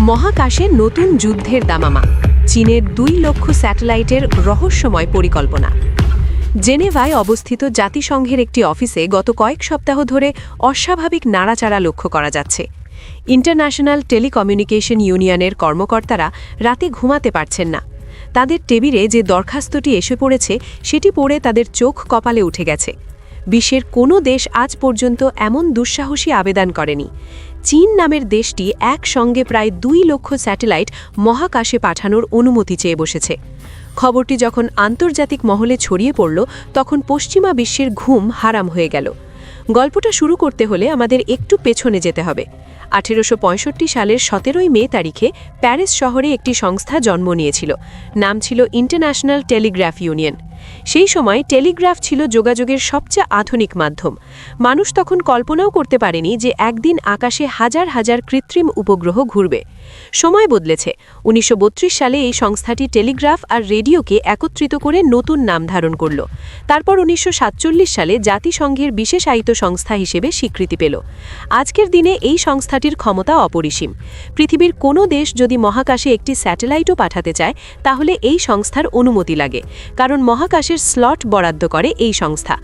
মহাকাশে নতুন যুদ্ধের দামামা, চীনের দুই লক্ষ স্যাটেলাইটের রহস্যময় পরিকল্পনা। জেনেভায় অবস্থিত জাতিসংঘের একটি অফিসে গত কয়েক সপ্তাহ ধরে অস্বাভাবিক নাড়াচাড়া লক্ষ্য করা যাচ্ছে। ইন্টারন্যাশনাল টেলিকমিউনিকেশন ইউনিয়নের কর্মকর্তারা রাতে ঘুমাতে পারছেন না। তাদের টেবিলে যে দরখাস্তটি এসে পড়েছে, সেটি পড়ে তাদের চোখ কপালে উঠে গেছে। বিশ্বের কোনো দেশ আজ পর্যন্ত এমন দুঃসাহসী আবেদন করেনি। চীন নামের দেশটি একসঙ্গে প্রায় দুই লক্ষ স্যাটেলাইট মহাকাশে পাঠানোর অনুমতি চেয়ে বসেছে। খবরটি যখন আন্তর্জাতিক মহলে ছড়িয়ে পড়ল, তখন পশ্চিমা বিশ্বের ঘুম হারাম হয়ে গেল। গল্পটা শুরু করতে হলে আমাদের একটু পেছনে যেতে হবে। আঠেরোশো পঁয়ষট্টি সালের সতেরোই মে তারিখে প্যারিস শহরে একটি সংস্থা জন্ম নিয়েছিল। নাম ছিল ইন্টারন্যাশনাল টেলিগ্রাফ ইউনিয়ন। সেই সময় টেলিগ্রাফ ছিল যোগাযোগের সবচেয়ে আধুনিক মাধ্যম। মানুষ তখন কল্পনাও করতে পারেনি যে একদিন আকাশে হাজার হাজার কৃত্রিম উপগ্রহ ঘুরবে। সময় বদলেছে। উনিশশো বত্রিশ সালে এই সংস্থাটি টেলিগ্রাফ আর রেডিওকে একত্রিত করে নতুন নাম ধারণ করল। তারপর উনিশশো সাতচল্লিশ সালে জাতিসংঘের বিশেষায়িত সংস্থা হিসেবে স্বীকৃতি পেল। আজকের দিনে এই সংস্থাটির ক্ষমতা অপরিসীম। পৃথিবীর কোনো দেশ যদি মহাকাশে একটি স্যাটেলাইটও পাঠাতে চায়, তাহলে এই সংস্থার অনুমতি লাগে। কারণ মহাকাশের স্লট বরাদ্দ করে এই সংস্থা।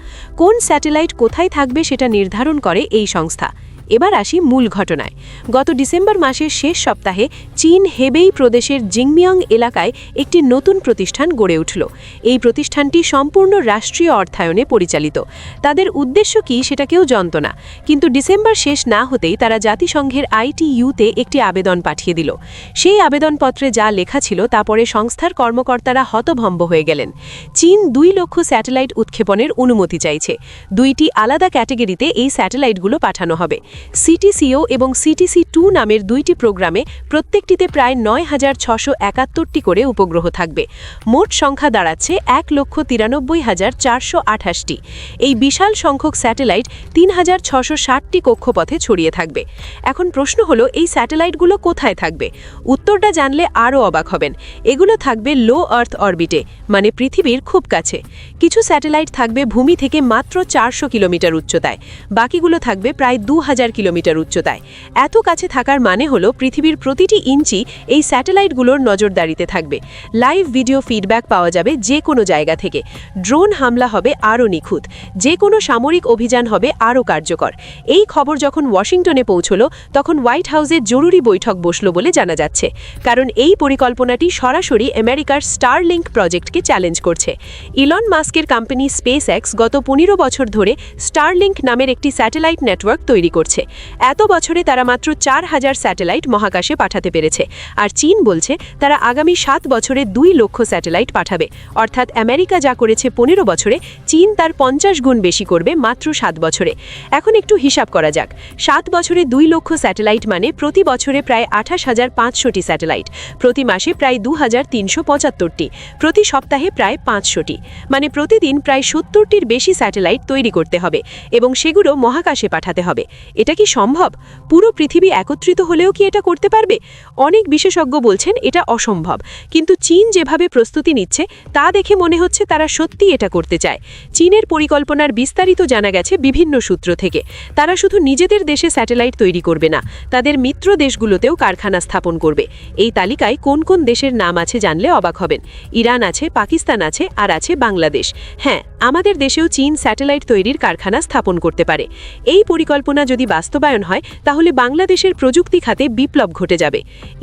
কোন স্যাটেলাইট কোথায় থাকবে সেটা নির্ধারণ করে এই সংস্থা। এবার আসি মূল ঘটনায়। গত ডিসেম্বর মাসের শেষ সপ্তাহে চীন হেবেই প্রদেশের জিংমিয়ং এলাকায় একটি নতুন প্রতিষ্ঠান গড়ে উঠল। এই প্রতিষ্ঠানটি সম্পূর্ণ রাষ্ট্রীয় অর্থায়নে পরিচালিত। তাদের উদ্দেশ্য কি সেটা কেউ জানত না। কিন্তু ডিসেম্বর শেষ না হতেই তারা জাতিসংঘের আইটিইউতে একটি আবেদন পাঠিয়ে দিল। সেই আবেদনপত্রে যা লেখা ছিল তা পরে সংস্থার কর্মকর্তারা হতভম্ব হয়ে গেলেন। চীন দুই লক্ষ স্যাটেলাইট উৎক্ষেপণের অনুমতি চাইছে। দুইটি আলাদা ক্যাটেগরিতে এই স্যাটেলাইটগুলো পাঠানো হবে। সিটিসিও এবং সিটিসি টু নামের দুইটি প্রোগ্রামে প্রত্যেকটিতে প্রায় নয় হাজার ছশো একাত্তরটি করে উপগ্রহ থাকবে। মোট সংখ্যা দাঁড়াচ্ছে এক লক্ষ তিরানব্বই হাজার চারশো আঠাশটি। এই বিশাল সংখ্যক স্যাটেলাইট তিন হাজার ছশো ষাটটি কক্ষপথে ছড়িয়ে থাকবে। এখন প্রশ্ন হলো, এই স্যাটেলাইটগুলো কোথায় থাকবে? উত্তরটা জানলে আরও অবাক হবেন। এগুলো থাকবে লো আর্থ অরবিটে মানে পৃথিবীর খুব কাছে। কিছু স্যাটেলাইট থাকবে ভূমি থেকে মাত্র চারশো কিলোমিটার উচ্চতায়। বাকিগুলো থাকবে প্রায় দু হাজার কিলোমিটার উচ্চতায়। এত কাছে থাকার মানে হলো পৃথিবীর প্রতিটি ইঞ্চি এই স্যাটেলাইটগুলোর নজরদারিতে থাকবে। লাইভ ভিডিও ফিডব্যাক পাওয়া যাবে যে কোনো জায়গা থেকে। ড্রোন হামলা হবে আরও নিখুঁত। যে কোনো সামরিক অভিযান হবে আরও কার্যকর। এই খবর যখন ওয়াশিংটনে পৌঁছল, তখন হোয়াইট হাউসে জরুরি বৈঠক বসল বলে জানা যাচ্ছে। কারণ এই পরিকল্পনাটি সরাসরি আমেরিকার স্টার স্টারলিংক প্রজেক্টকে চ্যালেঞ্জ করছে। ইলন মাস্কের কোম্পানি স্পেস গত পনেরো বছর ধরে স্টারলিংক নামের একটি স্যাটেলাইট নেটওয়ার্ক তৈরি করছে। এত বছরে তারা মাত্র চার হাজার স্যাটেলাইট মহাকাশে পাঠাতে পেরেছে। আর চীন বলছে তারা আগামী সাত বছরে দুই লক্ষ স্যাটেলাইট পাঠাবে। অর্থাৎ আমেরিকা যা করেছে পনেরো বছরে, চীন তার পঞ্চাশ গুণ বেশি করবে মাত্র সাত বছরে। এখন একটু হিসাব করা যাক। সাত বছরে দুই লক্ষ স্যাটেলাইট মানে প্রতি বছরে প্রায় আঠাশ হাজার পাঁচশোটি স্যাটেলাইট। প্রতি মাসে প্রায় দু হাজার তিনশো পঁচাত্তরটি। প্রতি সপ্তাহে প্রায় পাঁচশোটি। মানে প্রতিদিন প্রায় সত্তরটির বেশি স্যাটেলাইট তৈরি করতে হবে এবং সেগুলো মহাকাশে পাঠাতে হবে। এটা কি সম্ভব? পুরো পৃথিবী একত্রিত হলেও কি এটা করতে পারবে? অনেক বিশেষজ্ঞ বলছেন এটা অসম্ভব। কিন্তু চীন যেভাবে প্রস্তুতি নিচ্ছে, তা দেখে মনে হচ্ছে তারা সত্যি এটা করতে চায়। চীনের পরিকল্পনার বিস্তারিত জানা গেছে বিভিন্ন সূত্র থেকে। তারা শুধু নিজেদের দেশে স্যাটেলাইট তৈরি করবে না, তাদের মিত্র দেশগুলোতেও কারখানা স্থাপন করবে। এই তালিকায় কোন কোন দেশের নাম আছে জানলে অবাক হবেন। ইরান আছে, পাকিস্তান আছে, আর আছে বাংলাদেশ। হ্যাঁ আমাদের দেশেও চীন স্যাটেলাইট তৈরির কারখানা স্থাপন করতে পারে। এই পরিকল্পনা যদি বাস্তবায়ন হয়, তাহলে বাংলাদেশের প্রযুক্তি খাতে বিপ্লব ঘটে যাবে।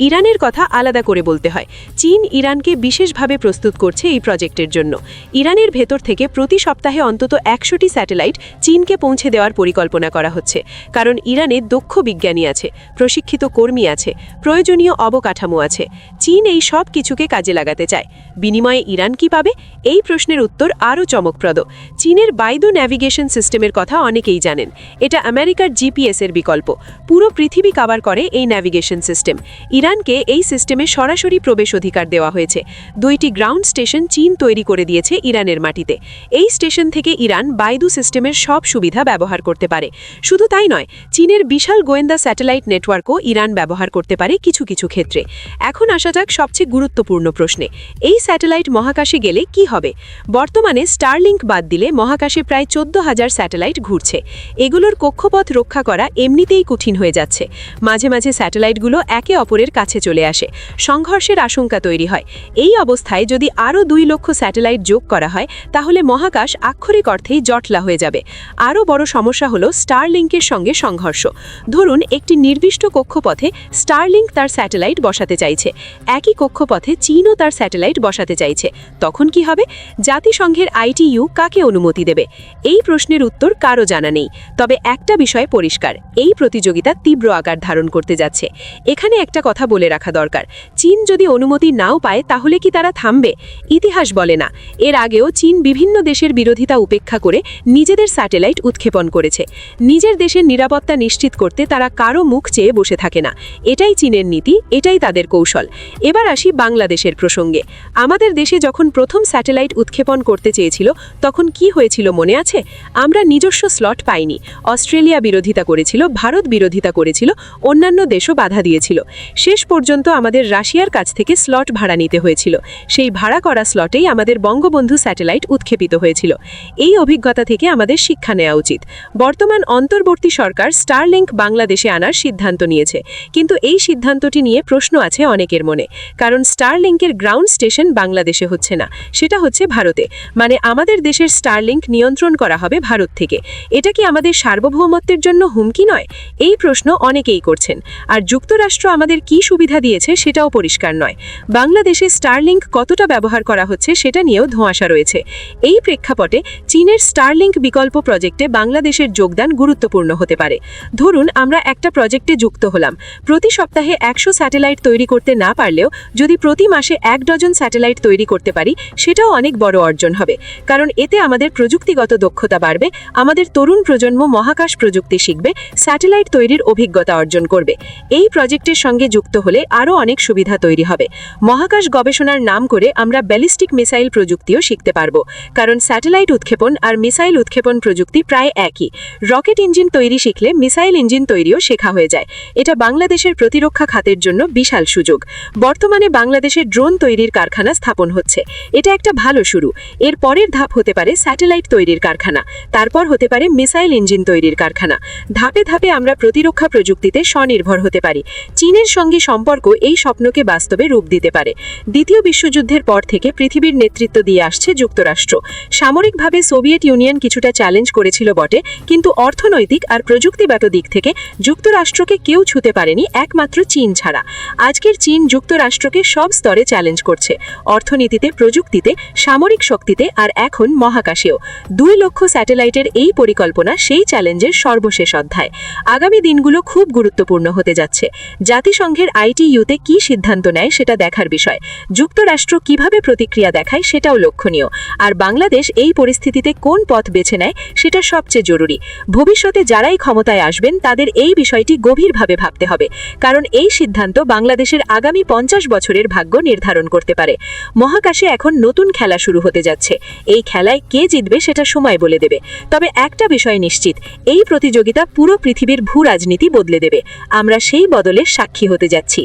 ইরানের কথা আলাদা করে বলতে হয়। চীন ইরানকে বিশেষভাবে প্রস্তুত করছে এই প্রজেক্টের জন্য। ইরানের ভেতর থেকে প্রতি সপ্তাহে অন্তত একশোটি স্যাটেলাইট চীনকে পৌঁছে দেওয়ার পরিকল্পনা করা হচ্ছে। কারণ ইরানে দক্ষ বিজ্ঞানী আছে, প্রশিক্ষিত কর্মী আছে, প্রয়োজনীয় অবকাঠামো আছে। চীন এই সব কিছুকে কাজে লাগাতে চায়। বিনিময়ে ইরান কি পাবে? এই প্রশ্নের উত্তর আরও চমকপ্রদ। চীনের বাইদু ন্যাভিগেশন সিস্টেমের কথা অনেকেই জানেন। এটা আমেরিকার জিপিএস এর বিকল্প। পুরো পৃথিবী কাভার করে এই ন্যাভিগেশন সিস্টেম ইরানকে এই সিস্টেমে সরাসরি প্রবেশ অধিকার দেওয়া হয়েছে। দুইটি গ্রাউন্ড স্টেশন চীন তৈরি করে দিয়েছে ইরানের মাটিতে। এই স্টেশন থেকে ইরান বাইদু সিস্টেমের সব সুবিধা ব্যবহার করতে পারে। শুধু তাই নয়, চীনের বিশাল গোয়েন্দা স্যাটেলাইট নেটওয়ার্কও ইরান ব্যবহার করতে পারে কিছু কিছু ক্ষেত্রে। এখন আসা যাক সবচেয়ে গুরুত্বপূর্ণ প্রশ্নে। এই স্যাটেলাইট মহাকাশে গেলে কি হবে? বর্তমানে স্টারলিংক বাদ দিলে মহাকাশে প্রায় চোদ্দ হাজার স্যাটেলাইট ঘুরছে। এগুলোর কক্ষপথ রক্ষা করা এমনিতেই কঠিন হয়ে যাচ্ছে। মাঝে মাঝে স্যাটেলাইটগুলো একে অপরের কাছে চলে আসে। সংঘর্ষের আশঙ্কা তৈরি হয়। এই অবস্থায় যদি আরও দুই লক্ষ স্যাটেলাইট যোগ করা হয়, তাহলে মহাকাশ আক্ষরিক অর্থেই জটলা হয়ে যাবে। আরও বড় সমস্যা হলো স্টারলিংকের সঙ্গে সংঘর্ষ। ধরুন, একটি নির্দিষ্ট কক্ষপথে স্টারলিংক তার স্যাটেলাইট বসাতে চাইছে। একই কক্ষপথে চীনও তার স্যাটেলাইট বসাতে চাইছে। তখন কি হবে? জাতিসংঘের আইটিইউ কাকে অনুমতি দেবে? এই প্রশ্নের উত্তর কারও জানা নেই। তবে একটা বিষয় পরিষ্কার। এই প্রতিযোগিতা তীব্র আকার ধারণ করতে যাচ্ছে। এখানে একটা কথা বলে রাখা দরকার। চীন যদি অনুমতি নাও পায়, তাহলে কি তারা থামবে? ইতিহাস বলে না। এর আগেও চীন বিভিন্ন দেশের বিরোধিতা উপেক্ষা করে নিজেদের স্যাটেলাইট উৎক্ষেপণ করেছে। নিজের দেশের নিরাপত্তা নিশ্চিত করতে তারা কারও মুখ চেয়ে বসে থাকে না। এটাই চীনের নীতি, এটাই তাদের কৌশল। এবার আসি বাংলাদেশের প্রসঙ্গে। আমাদের দেশে যখন প্রথম স্যাটেলাইট উৎক্ষেপণ করতে চেয়েছিল, তখন কি হয়েছিল মনে আছে? আমরা নিজস্ব স্লট পাইনি। অস্ট্রেলিয়া বিরোধিতা করেছিল, ভারত বিরোধিতা করেছিল, অন্যান্য দেশও বাধা দিয়েছিল। শেষ পর্যন্ত আমাদের রাশিয়ার কাছ থেকে স্লট ভাড়া নিতে হয়েছিল। সেই ভাড়া করা স্লটেই আমাদের বঙ্গবন্ধু স্যাটেলাইট উৎক্ষেপিত হয়েছিল। এই অভিজ্ঞতা থেকে আমাদের শিক্ষা নেওয়া উচিত। বর্তমান অন্তর্বর্তী সরকার স্টারলিংক বাংলাদেশে আনার সিদ্ধান্ত নিয়েছে। কিন্তু এই সিদ্ধান্তটি নিয়ে প্রশ্ন আছে অনেকের মনে। কারণ স্টারলিংকের গ্রাউন্ড স্টেশন বাংলাদেশে হচ্ছে না, সেটা হচ্ছে ভারতে। মানে আমাদের দেশের স্টারলিংক নিয়ন্ত্রণ করা হবে ভারত থেকে। এটা কি আমাদের সার্বভৌমত্বের জন্য হুমকি নয়? এই প্রশ্ন অনেকেই করছেন। আর যুক্তরাষ্ট্র আমাদের কি সুবিধা দিয়েছে সেটাও পরিষ্কার নয়। বাংলাদেশে স্টারলিংক কতটা ব্যবহার করা হচ্ছে সেটা নিয়েও ধোঁয়াশা রয়েছে। এই প্রেক্ষাপটে চীনের স্টারলিংক বিকল্প প্রজেক্টে বাংলাদেশের যোগদান গুরুত্বপূর্ণ হতে পারে। ধরুন, আমরা একটা প্রজেক্টে যুক্ত হলাম। প্রতি সপ্তাহে একশো স্যাটেলাইট তৈরি করতে না পারলেও যদি প্রতি মাসে এক ডজন স্যাটেলাইট তৈরি করতে পারি, সেটাও অনেক বড় অর্জন হবে। কারণ এতে আমাদের প্রযুক্তিগত দক্ষতা বাড়বে, আমাদের তরুণ প্রজন্ম মহাকাশ প্রযুক্তি শিখবে। স্যাটেলাইট তৈরির অভিজ্ঞতা অর্জন করবে। এই প্রজেক্টের সঙ্গে যুক্ত হলে আরও অনেক সুবিধা তৈরি হবে। মহাকাশ গবেষণার নাম করে আমরা ব্যালিস্টিক মিসাইল প্রযুক্তিও শিখতে পারব। কারণ স্যাটেলাইট উৎক্ষেপণ আর মিসাইল উৎক্ষেপণ প্রযুক্তি প্রায় একই। রকেট ইঞ্জিন তৈরি শিখলে মিসাইল ইঞ্জিন তৈরিও শেখা হয়ে যায়। এটা বাংলাদেশের প্রতিরক্ষা খাতের জন্য বিশাল সুযোগ। বর্তমানে বাংলাদেশে ড্রোন তৈরির কারখানা স্থাপন হচ্ছে। এটা একটা ভালো শুরু। এর পরের ধাপ হতে পারে স্যাটেলাইট তৈরির কারখানা। তারপর হতে পারে মিসাইল ইঞ্জিন তৈরির কারখানা। ধাপে ধাপে আমরা প্রতিরক্ষা প্রযুক্তিতে স্বনির্ভর হতে পারি। চীনের সঙ্গে সম্পর্ক এই স্বপ্নকে বাস্তবে রূপ দিতে পারে। দ্বিতীয় বিশ্বযুদ্ধের পর থেকে পৃথিবীর নেতৃত্ব দিয়ে আসছে যুক্তরাষ্ট্র। সামরিকভাবে সোভিয়েত ইউনিয়ন কিছুটা চ্যালেঞ্জ করেছিল বটে, কিন্তু অর্থনৈতিক আর প্রযুক্তিগত দিক থেকে যুক্তরাষ্ট্রকে কেউ ছুতে পারেনি একমাত্র চীন ছাড়া। আজকের চীন যুক্তরাষ্ট্রকে সব স্তরে চ্যালেঞ্জ করছে, অর্থনীতিতে, প্রযুক্তিতে, সামরিক শক্তিতে আর এখন মহাকাশেও। দুই লক্ষ স্যাটেলাইটের এই পরিকল্পনা সেই চ্যালেঞ্জের সর্বশেষ অধ্যায় আগামী দিনগুলো খুব গুরুত্বপূর্ণ হতে যাচ্ছে। জাতিসংঘের আইটিইউতে কি সিদ্ধান্ত নেয় সেটা দেখার বিষয়। যুক্তরাষ্ট্র কীভাবে প্রতিক্রিয়া দেখায় সেটাও লক্ষণীয়। আর বাংলাদেশ এই পরিস্থিতিতে কোন পথ বেছে নেয় সেটা সবচেয়ে জরুরি। ভবিষ্যতে যারাই ক্ষমতায় আসবেন, তাদের এই বিষয়টি গভীরভাবে ভাবতে হবে। কারণ এই সিদ্ধান্ত বাংলাদেশের আগামী পঞ্চাশ বছরের ভাগ্য নির্ধারণ করতে পারে। মহাকাশে এখন নতুন খেলা শুরু হতে যাচ্ছে। এই খেলায় কে জিতবে সেটা সময় বলে দেবে। তবে একটা বিষয় নিশ্চিত, এই প্রতিযোগিতা পুরো পৃথিবীর ভূ রাজনীতি বদলে দেবে। আমরা সেই বদলের সাক্ষী হতে যাচ্ছি।